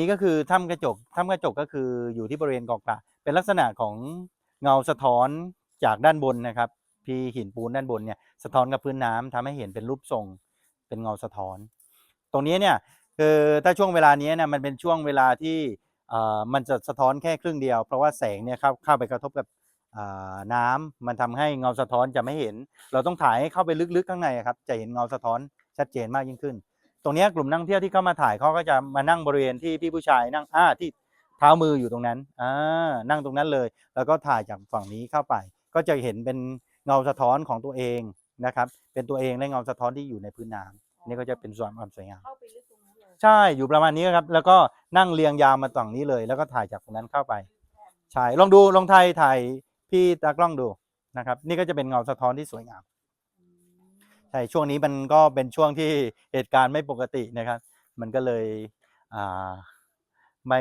นี่ก็คือถ้ำกระจกถ้ำกระจกก็คืออยู่ที่บริเวณกาะกระเป็นลักษณะของเงาสะท้อนจากด้านบนนะครับพีหินปูนด้านบนเนี่ยสะท้อนกับพื้นน้ำทำให้เห็นเป็นรูปทรงเป็นเงาสะท้อน ตรงนี้เนี่ยคือถ้าช่วงเวลานี้เนี่ยมันเป็นช่วงเวลาที่มันจะสะท้อนแค่ครึ่งเดียว เพราะว่าแสงเนี่ยเข้าเข้าไปกระทบกับน้ำมันทำให้เงาสะท้อนจะไม่เห็น เราต้องถ่ายให้เข้าไปลึกๆข้างในครับจะเห็นเงาสะท้อนชัดเจนมากยิ่งขึ้น ตรงเนี้ยกลุ่มนักท่องเที่ยวที่เข้ามาถ่ายเขาก็จะมานั่งบริเวณที่พี่ผู้ชายนั่งอ่าที่เท้ามืออยู่ตรงนั้นอ่านั่งตรงนั้นเลย แล้วก็ถ่ายจากฝั่งนี้เข้าไป ก็จะเห็นเป็นเงาสะท้อนของตัวเองนะครับ เป็นตัวเองและเงาสะท้อนที่อยู่ในพื้นน้ำนี่ก็จะเป็นส่วนความสวยงามเข้าไปลึกตรงนั้นเลยใช่อยู่ประมาณนี้ครับ แล้วก็นั่งเรียงยาวมาฝั่งนี้เลย แล้วก็ถ่ายจากตรงนั้นเข้าไปใช่ลองดูลองถ่ายถ่ายพี่ตากล้องดูนะครับ นี่ก็จะเป็นเงาสะท้อนที่สวยงามอืม ใช่ช่วงนี้มันก็เป็นช่วงที่เหตุการณ์ไม่ปกตินะครับ มันก็เลยไม่